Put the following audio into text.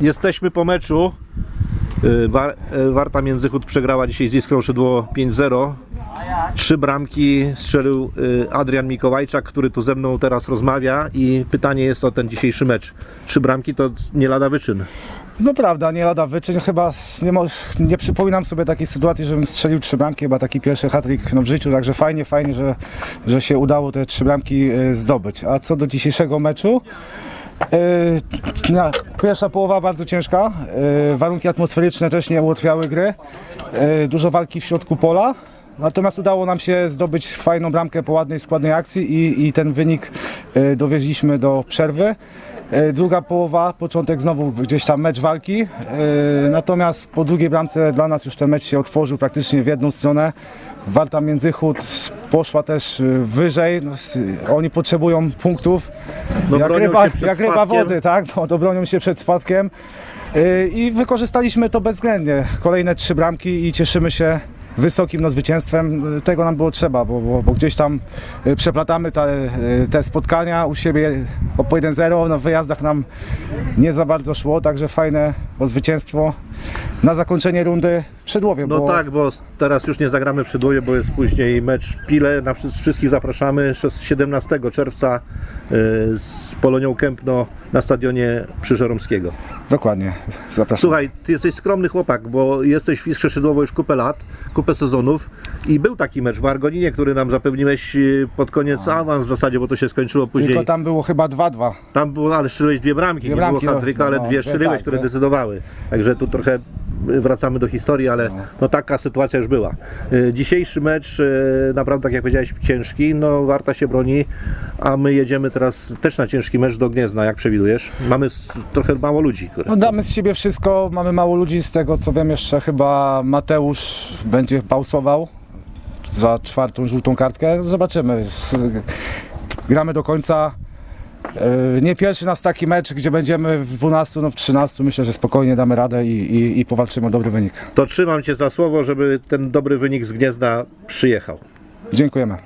Jesteśmy po meczu. Y, y, Warta Międzychód przegrała dzisiaj z Iskrą Szydło 5-0. Trzy bramki strzelił y, Adrian Mikołajczak, który tu ze mną teraz rozmawia i pytanie jest o ten dzisiejszy mecz. Trzy bramki to nie lada wyczyn. No prawda, nie lada wyczyn. Chyba nie, nie przypominam sobie takiej sytuacji, żebym strzelił trzy bramki, chyba taki pierwszy hat-trick no, w życiu, także fajnie, fajnie, że, że się udało te trzy bramki zdobyć. A co do dzisiejszego meczu, pierwsza połowa bardzo ciężka, e, warunki atmosferyczne też nie ułatwiały gry, e, dużo walki w środku pola. Natomiast udało nam się zdobyć fajną bramkę po ładnej, składnej akcji i, i ten wynik dowieźliśmy do przerwy. E, Druga połowa, początek znowu gdzieś tam mecz walki. E, Natomiast po drugiej bramce dla nas już ten mecz się otworzył praktycznie w jedną stronę. Warta Międzychód poszła też e, wyżej. No, Oni potrzebują punktów. No, jak ryba, jak ryba wody, tak? No, to bronią się przed spadkiem. I wykorzystaliśmy to bezwzględnie. Kolejne trzy bramki i cieszymy się wysokim no, zwycięstwem. E, Tego nam było trzeba, bo, bo, bo gdzieś tam e, przeplatamy te, e, te spotkania u siebie o po 1-0. Na wyjazdach nam nie za bardzo szło, także fajne zwycięstwo na zakończenie rundy Szydłowie. No bo tak, bo teraz już nie zagramy w Szydłowie, bo jest później mecz w Pile. Na wszy- wszystkich zapraszamy szes- 17 czerwca y, z Polonią Kępno na stadionie Przyżeromskiego. Dokładnie, zapraszam. Słuchaj, ty jesteś skromny chłopak, bo jesteś w Iskrze Szydłowo już kupę lat, kupę sezonów i był taki mecz w Argoninie, który nam zapewniłeś y, pod koniec awans w zasadzie, bo to się skończyło później. Tylko tam było chyba 2-2. Tam było, ale strzeliłeś dwie bramki, Dwie nie bramki, było no, hatryka, ale no, dwie no, strzeliłeś, tak, które no. decydowały. Także tu trochę wracamy do historii, ale no taka sytuacja już była. Y, Dzisiejszy mecz, y, naprawdę tak jak powiedziałeś, ciężki, no Warta się broni, a my jedziemy teraz też na ciężki mecz do Gniezna, jak przewidujesz. Mamy trochę mało ludzi. Które... No damy z siebie wszystko, mamy mało ludzi, z tego co wiem jeszcze chyba Mateusz będzie pausował za czwartą żółtą kartkę. Zobaczymy. Gramy do końca. Yy, Nie pierwszy nas taki mecz, gdzie będziemy w 12, no w 13. Myślę, że spokojnie damy radę i, i, i powalczymy o dobry wynik. To trzymam Cię za słowo, żeby ten dobry wynik z Gniezna przyjechał. Dziękujemy.